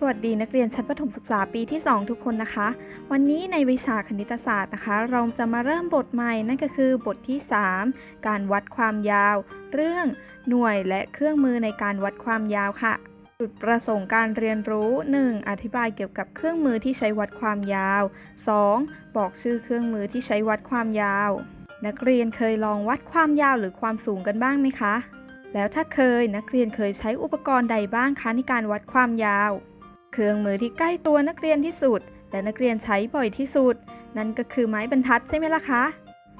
สวัสดีนักเรียนชั้นประถมศึกษาปีที่ 2 ทุกคนนะคะ วันนี้ในวิชาคณิตศาสตร์นะคะ เราจะมาเริ่มบทใหม่นั่นก็คือบทที่ 3 การวัดความยาว เรื่องหน่วยและเครื่องมือในการวัดความยาวค่ะ จุดประสงค์การเรียนรู้ 1. อธิบายเกี่ยวกับเครื่องมือที่ใช้วัดความยาว 2. บอกชื่อเครื่องมือที่ใช้วัดความยาว นักเรียนเคยลองวัดความยาวหรือความสูงกันบ้างไหมคะแล้วถ้าเคยนักเรียนเคยใช้อุปกรณ์ใดบ้างคะในการวัดความยาว เครื่องมือที่ใกล้ตัวนักเรียนที่สุด และนักเรียนใช้บ่อยที่สุด นั่นก็คือไม้บรรทัดใช่ไหมล่ะคะ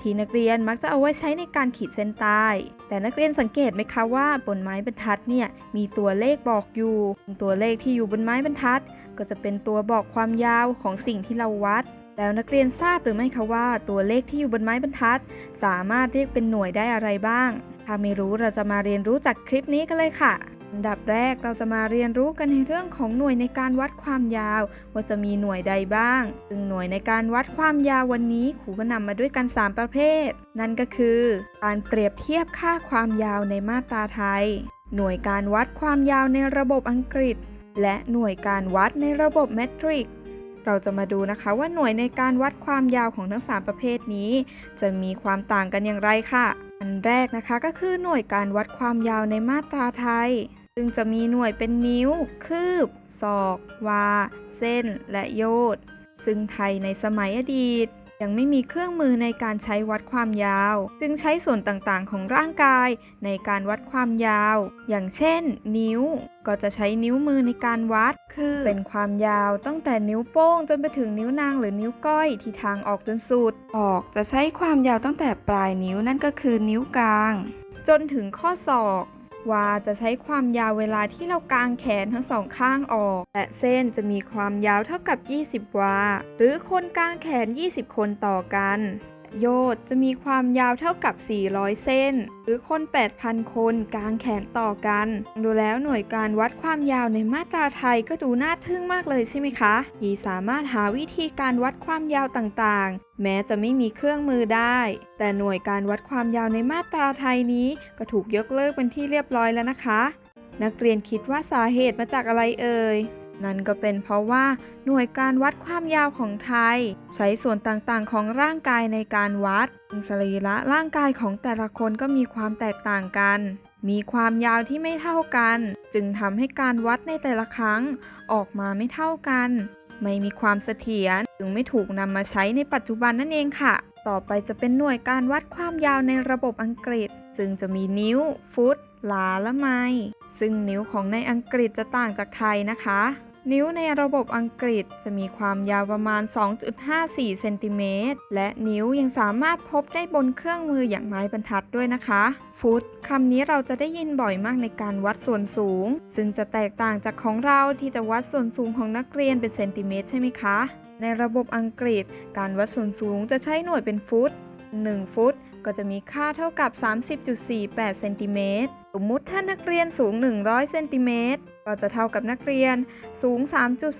ที่นักเรียนมักจะเอาไว้ใช้ในการขีดเส้นใต้ แต่นักเรียนสังเกตไหมคะว่าบนไม้บรรทัดเนี่ยมีตัวเลขบอกอยู่ ตัวเลขที่อยู่บนไม้บรรทัด ก็จะเป็นตัวบอกความยาวของสิ่งที่เราวัด แล้วนักเรียนทราบหรือไม่คะว่า ตัวเลขที่อยู่บนไม้บรรทัด สามารถเรียกเป็นหน่วยได้อะไรบ้าง ถ้าไม่รู้เราจะมาเรียนรู้จากคลิปนี้กันเลยค่ะ อันดับแรกเราจะมาเรียนรู้กันในเรื่องของหน่วยในการวัดความยาว ว่าจะมีหน่วยใดบ้าง ซึ่งหน่วยในการวัดความยาววันนี้ครูก็นำมาด้วยกัน 3 ประเภท นั่นก็คือ การเปรียบเทียบค่าความยาวในมาตราไทย หน่วยการวัดความยาวในระบบอังกฤษ และหน่วยการวัดในระบบเมตริกเราจะมาดูนะคะว่าหน่วยในการวัดความยาวของทั้ง 3 ประเภทนี้ จะมีความต่างกันอย่างไรค่ะ อันแรกนะคะก็คือหน่วยการวัดความยาวในมาตราไทย ซึ่งจะมีหน่วยเป็นนิ้ว คืบ ศอก วา เส้น และโยชน์ซึ่งไทยในสมัยอดีต ยังไม่มีเครื่องมือในการใช้วัดความยาว จึงใช้ส่วนต่างๆ ของร่างกายในการวัดความยาว อย่างเช่น นิ้ว ก็จะใช้นิ้วมือในการวัด คือเป็นความยาวตั้งแต่นิ้วโป้งจนไปถึงนิ้วนางหรือนิ้วก้อยที่ทางออกจนสุด ออกจะใช้ความยาวตั้งแต่ปลายนิ้วนั่นก็คือนิ้วกลาง จนถึงข้อศอก วาจะใช้ความยาวเวลาที่เรากางแขนทั้งสองข้างออก และเส้นจะมีความยาวเท่ากับ 20 วา หรือคนกางแขน 20 คนต่อกัน โยชน์จะมีความยาวเท่ากับ 400 เส้น หรือคน 8,000 คนกางแขนต่อกัน ดูแล้วหน่วยการวัดความยาวในมาตราไทยก็ดูน่าทึ่งมากเลยใช่ไหมคะ ที่สามารถหาวิธีการวัดความยาวต่างๆ แม้จะไม่มีเครื่องมือได้ แต่หน่วยการวัดความยาวในมาตราไทยนี้ก็ถูกยกเลิกเป็นที่เรียบร้อยแล้วนะคะ นักเรียนคิดว่าสาเหตุมาจากอะไรเอ่ย นั่นก็เป็นเพราะว่าหน่วยการวัดความยาวของไทย ใช้ส่วนต่างๆของร่างกายในการวัดซึ่งสรีระร่างกายของแต่ละคนก็มีความแตกต่างกัน มีความยาวที่ไม่เท่ากัน จึงทำให้การวัดในแต่ละครั้ง ออกมาไม่เท่ากัน ไม่มีความเสถียรจึงไม่ถูกนำมาใช้ในปัจจุบันนั่นเองค่ะ ต่อไปจะเป็นหน่วยการวัดความยาวในระบบอังกฤษ ซึ่งจะมีนิ้ว ฟุตหลาและไมซึ่งนิ้วของในอังกฤษจะต่างจากไทยนะคะ นิ้วในระบบอังกฤษจะมีความยาวประมาณ 2.54 เซนติเมตร และนิ้วยังสามารถพบได้บนเครื่องมืออย่างไม้บรรทัดด้วยนะคะ ฟุตคำนี้เราจะได้ยินบ่อยมากในการวัดส่วนสูง ซึ่งจะแตกต่างจากของเราที่จะวัดส่วนสูงของนักเรียนเป็นเซนติเมตรใช่ไหมคะ ในระบบอังกฤษ การวัดส่วนสูงจะใช้หน่วยเป็นฟุต 1 ฟุตก็จะมีค่าเท่ากับ 30.48 เซนติเมตร สมมุติถ้านักเรียนสูง 100 เซนติเมตร ก็จะเท่ากับนักเรียนสูง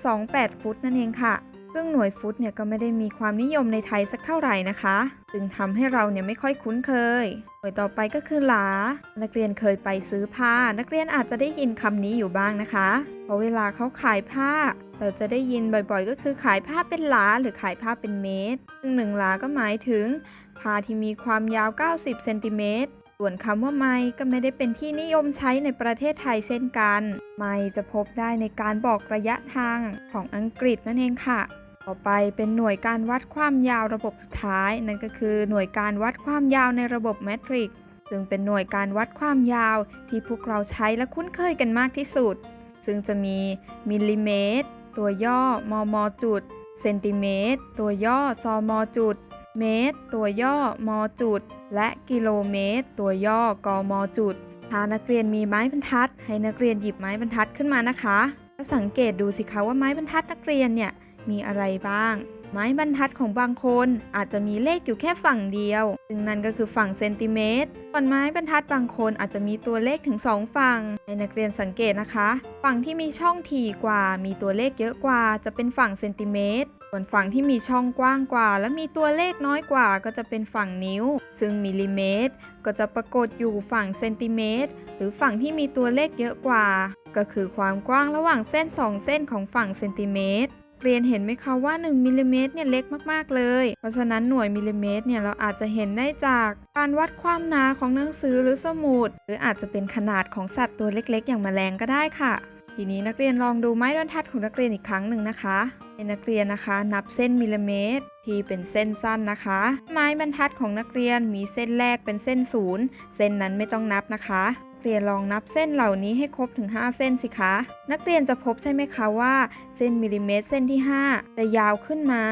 3.28 ฟุตนั่นเองค่ะ ซึ่งหน่วยฟุตเนี่ยก็ไม่ได้มีความนิยมในไทยสักเท่าไหร่นะคะ จึงทำให้เราเนี่ยไม่ค่อยคุ้นเคย หน่วยต่อไปก็คือหลา นักเรียนเคยไปซื้อผ้า นักเรียนอาจจะได้ยินคำนี้อยู่บ้างนะคะ เพราะเวลาเขาขายผ้า เราจะได้ยินบ่อยๆ ก็คือขายผ้าเป็นหลาหรือขายผ้าเป็นเมตร ซึ่งหนึ่งหลาก็หมายถึงผ้าที่มีความยาว 90 เซนติเมตร ส่วนคำว่าไมล์ก็ไม่ได้เป็นที่นิยมใช้ในประเทศไทยเช่นกัน ไมล์จะพบได้ในการบอกระยะทางของอังกฤษนั่นเองค่ะ ต่อไปเป็นหน่วยการวัดความยาวระบบสุดท้าย นั่นก็คือหน่วยการวัดความยาวในระบบแมทริกซ์ซึ่งเป็นหน่วยการวัดความยาวที่พวกเราใช้และคุ้นเคยกันมากที่สุด ซึ่งจะมีมิลลิเมตร ตัวย่อ มม จุด เซนติเมตร ตัวย่อ ซม จุด เมตร ตัวย่อมจุด และกิโลเมตร ตัวย่อกมจุด ถ้านักเรียนมีไม้บรรทัด ให้นักเรียนหยิบไม้บรรทัดขึ้นมานะคะก็สังเกตดูสิคะว่าไม้บรรทัดนักเรียนเนี่ยมีอะไรบ้าง ไม้บรรทัดของบางคนอาจจะมีเลขอยู่แค่ฝั่งเดียว ซึ่งนั่นก็คือฝั่งเซนติเมตรส่วนไม้บรรทัดบางคนอาจจะมีตัวเลขถึง 2 ฝั่ง ให้นักเรียนสังเกตนะคะ ฝั่งที่มีช่องถี่กว่า มีตัวเลขเยอะกว่า จะเป็นฝั่งเซนติเมตร ส่วนฝั่งที่มีช่องกว้างกว่า และมีตัวเลขน้อยกว่าก็จะเป็นฝั่งนิ้ว ซึ่งมิลลิเมตร ก็จะปรากฏอยู่ฝั่งเซนติเมตร หรือฝั่งที่มีตัวเลขเยอะกว่า ก็คือความกว้างระหว่างเส้น 2 เส้นของฝั่งเซนติเมตรเรียนเห็นไหมคะว่า 1มิลลิเมตรเนี่ยเล็กมากๆเลย เพราะฉะนั้นหน่วยมิลลิเมตรเนี่ยเราอาจจะเห็นได้จากการวัดความหนาของหนังสือหรือสมุด หรืออาจจะเป็นขนาดของสัตว์ตัวเล็กๆ อย่างแมลงก็ได้ค่ะ ทีนี้นักเรียนลองดูไม้บรรทัดของนักเรียนอีกครั้งหนึ่งนะคะให้นักเรียนนะคะ นับเส้นมิลลิเมตร ที่เป็นเส้นสั้นนะคะ ไม้บรรทัดของนักเรียนมีเส้นแรกเป็นเส้นศูนย์เส้นนั้นไม่ต้องนับนะคะนักเรียนลองนับเส้นเหล่านี้ให้ครบถึง 5 เส้นสิคะ นักเรียนจะพบใช่ไหมคะว่า เส้นมิลลิเมตร เส้นที่ 5 จะยาวขึ้นมา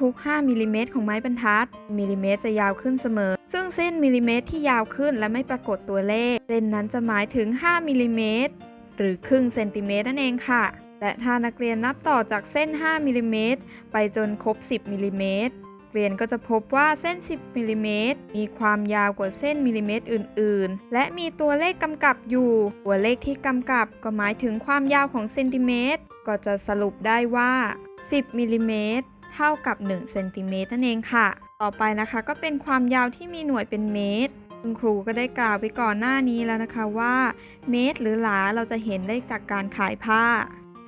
ทุกๆ 5มิลลิเมตรของไม้บรรทัด มิลลิเมตรจะยาวขึ้นเสมอ ซึ่งเส้นมิลลิเมตรที่ยาวขึ้นและไม่ปรากฏตัวเลข เส้นนั้นจะหมายถึง 5มิลลิเมตร หรือครึ่งเซนติเมตรนั่นเองค่ะ และถ้านักเรียนนับต่อจากเส้น 5มิลลิเมตรไปจนครบ 10มิลลิเมตรเรียนก็จะพบว่าเส้น 10มิลลิเมตรมีความยาวกว่าเส้นมิลลิเมตรอื่น ๆ และมีตัวเลขกำกับอยู่ ตัวเลขที่กำกับก็หมายถึงความยาวของเซนติเมตร ก็จะสรุปได้ว่า 10มิลลิเมตรเท่ากับ1เซนติเมตรนั่นเองค่ะ ต่อไปนะคะก็เป็นความยาวที่มีหน่วยเป็นเมตร คุณครูก็ได้กล่าวไปก่อนหน้านี้แล้วนะคะว่า เมตรหรือหลาเราจะเห็นได้จากการขายผ้า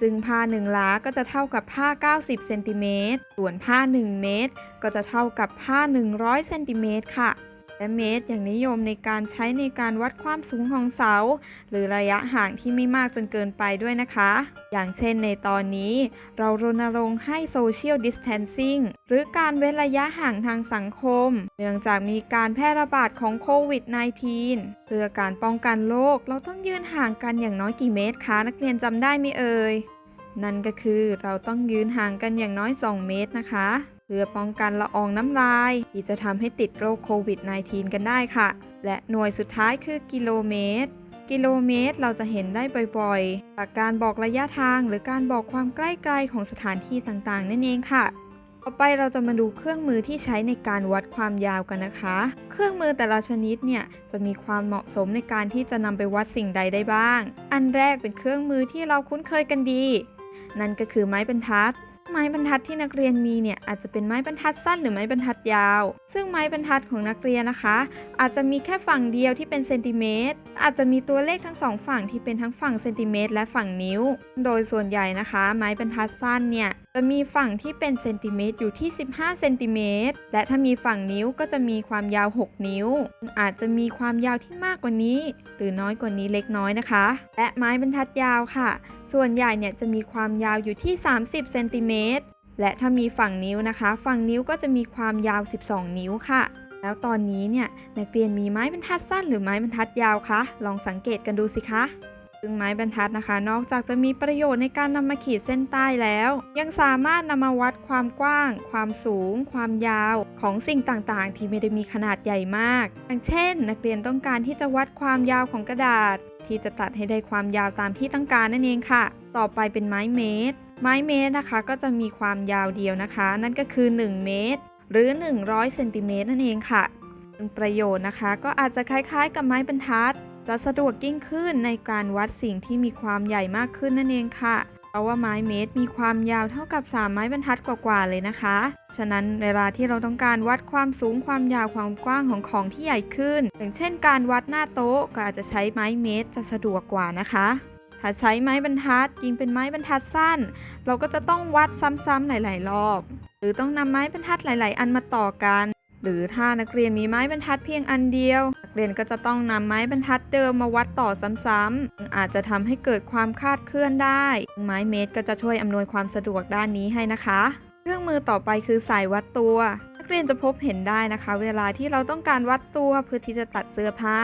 ซึ่งผ้า1หลาก็จะเท่ากับผ้า 90เซนติเมตรส่วนผ้า 1 เมตร ก็จะเท่ากับผ้า 100เซนติเมตรค่ะ และเมตรอย่างนิยมในการใช้ในการวัดความสูงของเสา หรือระยะห่างที่ไม่มากจนเกินไปด้วยนะคะ อย่างเช่นในตอนนี้ เรารณรงค์ให้ Social Distancing หรือการเว้นระยะห่างทางสังคม เนื่องจากมีการแพร่ระบาดของโควิด -19 เพื่อการป้องกันโรคเราต้องยืนห่างกันอย่างน้อยกี่เมตรคะนักเรียนจำได้ไหมเอ่ยนั่นก็คือเราต้องยืนห่างกันอย่างน้อย 2 เมตรนะคะ พื่อป้องกันละอองน้ำลาย ที่จะทำให้ติดโรคโควิด -19 กันได้ค่ะ และหน่วยสุดท้ายคือกิโลเมตร กิโลเมตรเราจะเห็นได้บ่อยๆ จากการบอกระยะทางหรือการบอกความใกล้ไกลของสถานที่ต่างๆ นั่นเองค่ะ ต่อไปเราจะมาดูเครื่องมือที่ใช้ในการวัดความยาวกันนะคะ เครื่องมือแต่ละชนิดเนี่ยจะมีความเหมาะสมในการที่จะนำไปวัดสิ่งใดได้บ้าง อันแรกเป็นเครื่องมือที่เราคุ้นเคยกันดี นั่นก็คือไม้บรรทัด ไม้บรรทัดที่นักเรียนมีเนี่ยอาจจะเป็นไม้บรรทัดสั้นหรือไม้บรรทัดยาว ซึ่งไม้บรรทัดของนักเรียนนะคะ อาจจะมีแค่ฝั่งเดียวที่เป็นเซนติเมตร อาจจะมีตัวเลขทั้งสองฝั่งที่เป็นทั้งฝั่งเซนติเมตรและฝั่งนิ้ว โดยส่วนใหญ่นะคะ ไม้บรรทัดสั้นเนี่ยจะมีฝั่งที่เป็นเซนติเมตรอยู่ที่ 15เซนติเมตรและถ้ามีฝั่งนิ้วก็จะมีความยาว 6 นิ้ว อาจจะมีความยาวที่มากกว่านี้ หรือน้อยกว่านี้เล็กน้อยนะคะ และไม้บรรทัดยาวค่ะ ส่วนใหญ่เนี่ยจะมีความยาวอยู่ที่ 30เซนติเมตรและถ้ามีฝั่งนิ้วนะคะ ฝั่งนิ้วก็จะมีความยาว 12 นิ้วค่ะ แล้วตอนนี้เนี่ยนักเรียนมีไม้บรรทัดสั้นหรือไม้บรรทัดยาวคะ ลองสังเกตกันดูสิคะ ซึ่งไม้บรรทัดนะคะ นอกจากจะมีประโยชน์ในการนำมาขีดเส้นใต้แล้ว ยังสามารถนำมาวัดความกว้าง ความสูง ความยาว ของสิ่งต่างๆ ที่ไม่ได้มีขนาดใหญ่มาก อย่างเช่น นักเรียนต้องการที่จะวัดความยาวของกระดาษ ที่จะตัดให้ได้ความยาวตามที่ต้องการนั่นเองค่ะ ต่อไปเป็นไม้เมตรไม้เมตรนะคะก็จะมีความยาวเดียวนะคะ นั่นก็คือ 1 เมตร หรือ 100เซนติเมตรนั่นเองค่ะประโยชน์นะคะ ก็อาจจะคล้ายๆ กับไม้บรรทัด จะสะดวกยิ่งขึ้นในการวัดสิ่งที่มีความใหญ่มากขึ้นนั่นเองค่ะ เพราะว่าไม้เมตรมีความยาวเท่ากับ 3 ไม้บรรทัดกว่าๆเลยนะคะ ฉะนั้นเวลาที่เราต้องการวัดความสูงความยาวความกว้างของของที่ใหญ่ขึ้น อย่างเช่น การวัดหน้าโต๊ะก็อาจจะใช้ไม้เมตรจะสะดวกกว่านะคะถ้าใช้ไม้บรรทัดยิงเป็นไม้บรรทัดสั้น เราก็จะต้องวัดซ้ำๆหลาย ๆ รอบ หรือต้องนำไม้บรรทัดหลาย ๆ อันมาต่อกัน หรือถ้านักเรียนมีไม้บรรทัดเพียงอันเดียว นักเรียนก็จะต้องนำไม้บรรทัดเดิมมาวัดต่อซ้ำๆอาจจะทำให้เกิดความคลาดเคลื่อนได้ ไม้เมตรก็จะช่วยอำนวยความสะดวกด้านนี้ให้นะคะ เครื่องมือต่อไปคือสายวัดตัว นักเรียนจะพบเห็นได้นะคะ เวลาที่เราต้องการวัดตัวเพื่อที่จะตัดเสื้อผ้า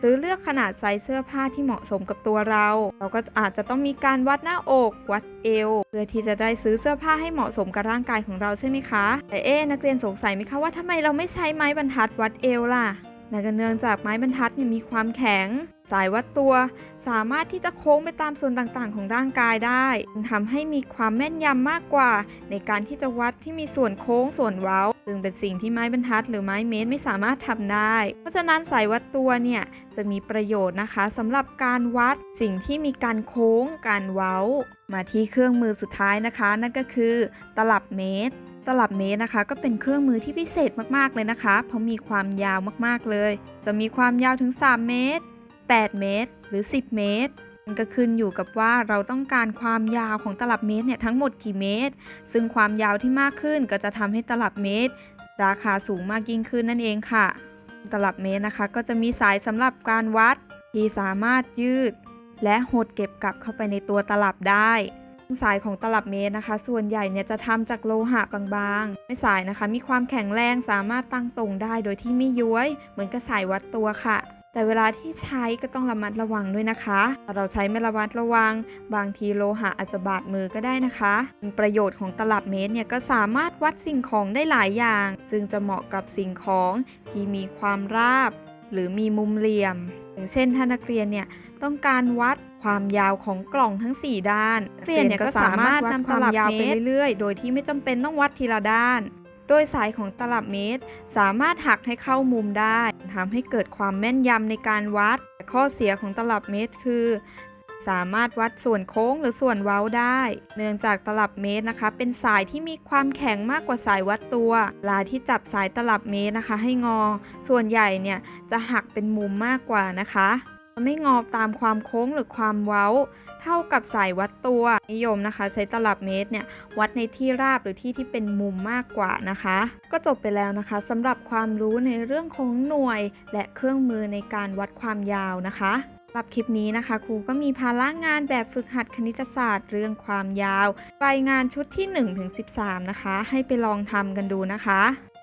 หรือเลือกขนาดไซส์เสื้อผ้าที่เหมาะสมกับตัวเรา เราก็อาจจะต้องมีการวัดหน้าอก วัดเอว เพื่อที่จะได้ซื้อเสื้อผ้าให้เหมาะสมกับร่างกายของเราใช่ไหมคะ แต่เอ๊นักเรียนสงสัยไหมคะว่าทำไมเราไม่ใช้ไม้บรรทัดวัดเอวล่ะนั่นก็เนื่องจากไม้บรรทัดเนี่ยมีความแข็ง สายวัดตัว สามารถที่จะโค้งไปตามส่วนต่างๆ ของร่างกายได้ทำให้มีความแม่นยำมากกว่า ในการที่จะวัดที่มีส่วนโค้งส่วนเว้า ซึ่งเป็นสิ่งที่ไม้บรรทัดหรือไม้เมตรไม่สามารถทำได้ เพราะฉะนั้นสายวัดตัวเนี่ยจะมีประโยชน์นะคะสำหรับการวัดสิ่งที่มีการโค้ง การเว้า มาที่เครื่องมือสุดท้ายนะคะ นั่นก็คือ ตลับเมตรตลับเมตรนะคะ ก็เป็นเครื่องมือที่พิเศษมากๆเลยนะคะ เพราะมีความยาวมากๆเลย จะมีความยาวถึง 3 เมตร 8 เมตร หรือ 10 เมตร ก็ขึ้นอยู่กับว่าเราต้องการความยาวของตลับเมตรเนี่ยทั้งหมดกี่เมตร ซึ่งความยาวที่มากขึ้นก็จะทำให้ตลับเมตร ราคาสูงมากยิ่งขึ้นนั่นเองค่ะ ตลับเมตรนะคะ ก็จะมีสายสำหรับการวัดที่สามารถยืด และหดเก็บกลับเข้าไปในตัวตลับได้สายของตลับเมตรนะคะ ส่วนใหญ่เนี่ยจะทำจากโลหะบางๆไม่สายนะคะ มีความแข็งแรงสามารถตั้งตรงได้โดยที่ไม่ย้วย เหมือนกับสายวัดตัวค่ะ แต่เวลาที่ใช้ก็ต้องระมัดระวังด้วยนะคะถ้าเราใช้ไม่ระมัดระวัง บางทีโลหะอาจจะบาดมือก็ได้นะคะประโยชน์ของตลับเมตรเนี่ยก็สามารถวัดสิ่งของได้หลายอย่าง ซึ่งจะเหมาะกับสิ่งของที่มีความราบ หรือมีมุมเหลี่ยม อย่างเช่นถ้านักเรียนเนี่ยต้องการวัดความยาวของกล่องทั้ง 4 ด้านเรียนเนี่ยก็สามารถนำตลับยาวไปเรื่อยๆ โดยที่ไม่จำเป็นต้องวัดทีละด้าน โดยสายของตลับเมตร สามารถหักให้เข้ามุมได้ ทำให้เกิดความแม่นยำในการวัด ข้อเสียของตลับเมตรคือ สามารถวัดส่วนโค้งหรือส่วนเว้าได้ เนื่องจากตลับเมตรนะคะ เป็นสายที่มีความแข็งมากกว่าสายวัดตัวเวลาที่จับสายตลับเมตรนะคะ ให้งอ ส่วนใหญ่เนี่ยจะหักเป็นมุมมากกว่านะคะ ไม่งอตามความโค้งหรือความเว้า เท่ากับสายวัดตัวนิยมนะคะ ใช้ตลับเมตรเนี่ยวัดในที่ราบหรือที่ที่เป็นมุมมากกว่านะคะ ก็จบไปแล้วนะคะสำหรับความรู้ในเรื่องของหน่วย และเครื่องมือในการวัดความยาวนะคะสำหรับคลิปนี้นะคะ ครูก็มีภาระงานแบบฝึกหัดคณิตศาสตร์ เรื่องความยาว ไปงานชุดที่ 1-13 นะคะ ให้ไปลองทำกันดูนะคะ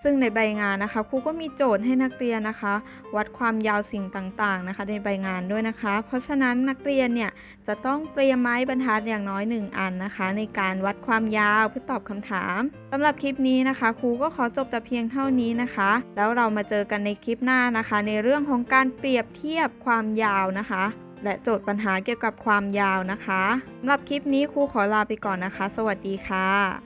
ซึ่งในใบงานนะคะครูก็มีโจทย์ให้นักเรียนนะคะ วัดความยาวสิ่งต่างๆนะคะ ในใบงานด้วยนะคะ เพราะฉะนั้นนักเรียนเนี่ยจะต้องเตรียมไม้บรรทัดอย่างน้อย 1 อันนะคะ ในการวัดความยาวเพื่อตอบคำถามสำหรับคลิปนี้นะคะครูก็ขอจบแต่เพียงเท่านี้นะคะ แล้วเรามาเจอกันในคลิปหน้านะคะ ในเรื่องของการเปรียบเทียบความยาวนะคะและโจทย์ปัญหาเกี่ยวกับความยาวนะคะสำหรับคลิปนี้ครูขอลาไปก่อนนะคะ สวัสดีค่ะ